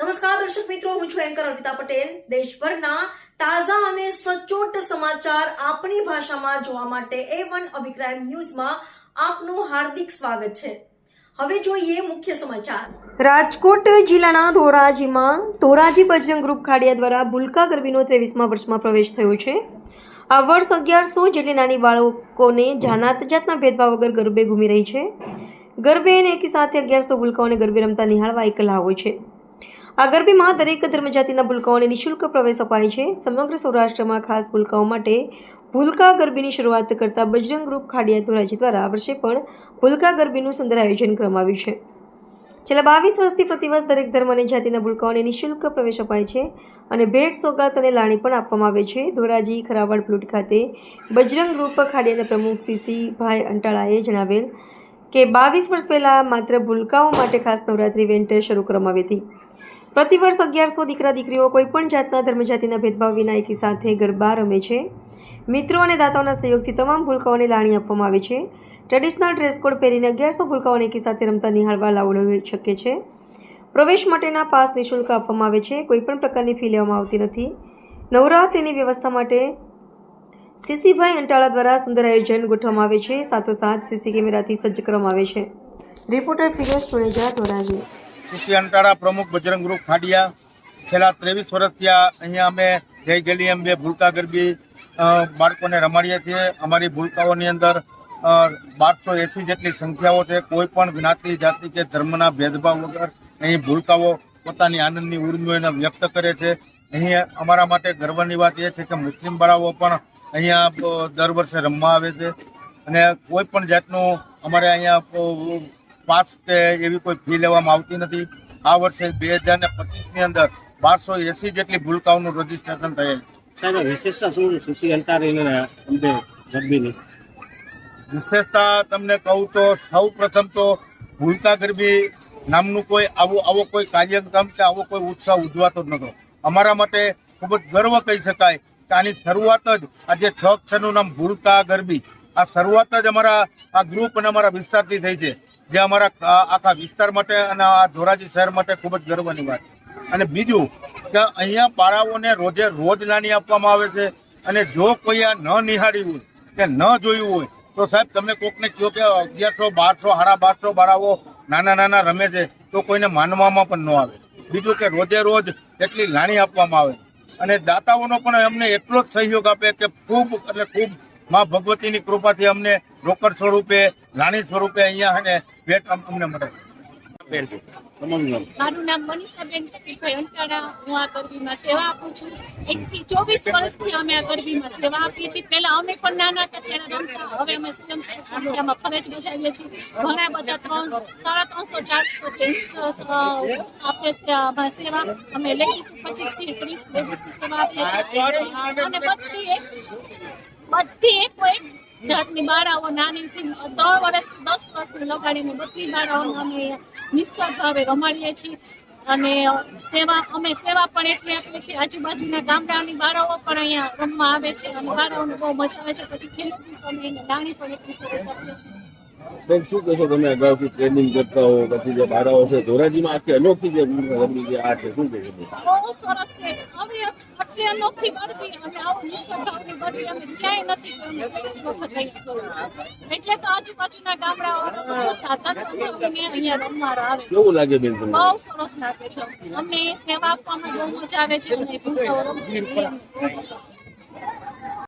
નમસ્કાર, દર્શક મિત્રો, હું છું એન્કર અર્પિતા પટેલ. દેશભરના તાજા અને સચોટ સમાચાર આપણી ભાષામાં જોવા માટે એ વન અભિક્રાઇમ ન્યૂઝમાં આપનું હાર્દિક સ્વાગત છે. હવે જોઈએ મુખ્ય સમાચાર. રાજકોટ જિલ્લાના ધોરાજીમાં ધોરાજી બજરંગ ગ્રુપ ખાડિયા દ્વારા ભૂલકા ગરબીનો ત્રેવીસમાં વર્ષમાં પ્રવેશ થયો છે. આ વર્ષ અગિયારસો જેટલી નાની બાળકોને જાનાત જાતના ભેદભાવ વગર ગરબે ઘૂમી રહી છે. ગરબે અને એકી સાથે અગિયારસો ભૂલકાઓને ગરબે રમતા નિહાળવા એક હોય છે. આ ગરબીમાં દરેક ધર્મજાતિના ભૂલકાઓને નિઃશુલ્ક પ્રવેશ અપાય છે. સમગ્ર સૌરાષ્ટ્રમાં ખાસ ભૂલકાઓ માટે ભૂલકા ગરબીની શરૂઆત કરતા બજરંગ ગ્રુપ ખાડિયા ધોરાજી દ્વારા આ વર્ષે પણ ભૂલકા ગરબીનું સુંદર આયોજન કરવામાં આવ્યું છે. છેલ્લા બાવીસ વર્ષથી પ્રતિવર્ષ દરેક ધર્મ અને જાતિના ભૂલકાઓને નિઃશુલ્ક પ્રવેશ અપાય છે અને ભેટ, સોગાત અને લાણી પણ આપવામાં આવે છે. ધોરાજી, ખરાવાડ પ્લોટ ખાતે બજરંગ ગ્રુપ ખાડિયાના પ્રમુખ સીસીભાઈ અંટાળાએ જણાવેલ કે બાવીસ વર્ષ પહેલાં માત્ર ભૂલકાઓ માટે ખાસ નવરાત્રિ ઇવેન્ટ શરૂ કરવામાં આવી હતી. પ્રતિવર્ષ અગિયારસો દીકરા દીકરીઓ કોઈપણ જાતના ધર્મજાતિના ભેદભાવ વિના એકી સાથે ગરબા રમે છે. મિત્રો અને દાતાઓના સહયોગથી તમામ ભૂલકાઓને લાણી આપવામાં આવે છે. ટ્રેડિશનલ ડ્રેસ કોડ પહેરીને અગિયારસો ભૂલકાઓને એકી સાથે રમતા નિહાળવા લાવો લઈ શકે છે. પ્રવેશ માટેના પાસ નિઃશુલ્ક આપવામાં આવે છે. કોઈપણ પ્રકારની ફી લેવામાં આવતી નથી. નવરાત્રિની વ્યવસ્થા માટે સીસીભાઈ અંટાળા દ્વારા સુંદર આયોજન ગોઠવવામાં આવે છે. સાથોસાથ સીસી કેમેરાથી સજ્જ કરવામાં આવે છે. Reporter Firoz Chuneja Dhoraji. C C Antala પ્રમુખ બજરંગ ગ્રુપ ખાડિયા, છેલ્લા ત્રેવીસ વર્ષથી અહીંયા અમે જય ગલી બે ભૂલકા ગરબી બાળકોને રમાડીએ છીએ. અમારી ભૂલકાઓની અંદર બારસો એંસી જેટલી સંખ્યાઓ છે. કોઈ પણ જ્ઞાતિ, જાતિ કે ધર્મના ભેદભાવ વગર અહીં ભૂલકાઓ પોતાની આનંદની ઉર્મિઓ એને વ્યક્ત કરે છે. અહીં અમારા માટે ગર્વની વાત એ છે કે મુસ્લિમ બાળાઓ પણ અહીંયા દર વર્ષે રમવા આવે છે. અને કોઈ પણ જાતનું અમારે અહીંયા કે એવી કોઈ ફી લેવામાં આવતી નથી. આ વર્ષે બે હજાર ને પચીસની અંદર બારસો એસી જેટલી ભૂલકાઓનું રજીસ્ટ્રેશન થયેલ છે. વિશેષતા શું ગરબીની? વિશેષતા તમને કહું તો સૌ પ્રથમ તો ભૂલકા ગરબી નામનું કોઈ આવો આવો કોઈ કાર્યક્રમ કે આવો કોઈ ઉત્સાહ ઉજવાતો જ નહોતો. અમારા માટે ખૂબ જ ગર્વ કહી શકાય કે આની શરૂઆત જ આજે છ અક્ષરનું નામ ભૂલકા ગરબી. આ શરૂઆત જ અમારા આ ગ્રુપ અને અમારા વિસ્તારથી થઈ છે. જે અમારા આખા વિસ્તાર માટે અને આ ધોરાજી શહેર માટે ખૂબ જ ગર્વની વાત અને બીજું કે અહીંયા બાળાઓને રોજે રોજ નાની આપવામાં આવે છે અને જો કોઈ આ ન નિહાળ્યું હોય કે ન જોયું હોય, તો સાહેબ તમે કોકને કહો કે અગિયારસો, બારસો સાડા બારસો બાળાઓ નાના નાના રમે છે, તો કોઈને માનવામાં પણ ન આવે. બીજું કે રોજે રોજ એટલી લાણી આપવામાં આવે અને દાતાઓનો પણ અમને એટલો જ સહયોગ આપે કે ખૂબ, એટલે ખૂબ માં ભગવતીની કૃપાથી અમને રોકડ સ્વરૂપે લાણી સ્વરૂપે અહીંયા અને ભેટ અમ- અમને મળે. બેન. તમારું નામ? મારું નામ મનીષાબેન કપિલભાઈ અંટાણા. હું આ ગરબીમાં સેવા આપું છું. એકથી ચોવીસ વર્ષથી અમે આ ગરબીમાં સેવા આપીએ છીએ. પહેલા અમે પણ નાના હતા ત્યારે રમતા. હવે અમે સ્વયં સંસ્થામાં ફરજ બજાવીએ છીએ. ઘણા બધા ત્રણ સાડા ત્રણસો ચારસો જેન્ટ્સ આપે છે અમારા સેવા. અમે લેડીઝ પચીસથી ત્રીસ લેડીઝ સેવા આપીએ છીએ. અને બધી એક બધી એક એક જાતની બાળાઓ નાનીથી ત્રણ વર્ષ, દસ વર્ષની લગાડીને બધી બાળાઓને અમે નિસ્વાર્થ ભાવે રમાડીએ છીએ. અને સેવા, અમે સેવા પણ એટલી આપીએ છીએ. આજુબાજુના ગામડાની બાળાઓ પણ અહીંયા રમવા આવે છે અને બાળાઓને બહુ મજા આવે છે. પછી છેલ્લે દિવસે અમે એને દાણી પણ એટલી સરસ આપીએ છીએ. બેન શું કહેશો તમે અગાઉથી ટ્રેનિંગ કરતા હો પછી જે બારાઓ છે ધોરાજીમાં આખી અનોખી જે રમણી જે આ છે શું કહેશો બહુ સરસ છે. હવે આટલી અનોખી ગરબી અને આવું ભાવની ગરબી અમે ક્યાંય નથી જોઈ. પહેલી વખત અહીંયા જોયું એટલે તો આજુબાજુના ગામડાઓ સાધન અહીંયા રમવા આવે કેવું લાગે બેન તમને? બહુ સરસ લાગે છે. અમને સેવા આપવામાં બહુ મજા આવે છે અને ભૂલકાઓ રમે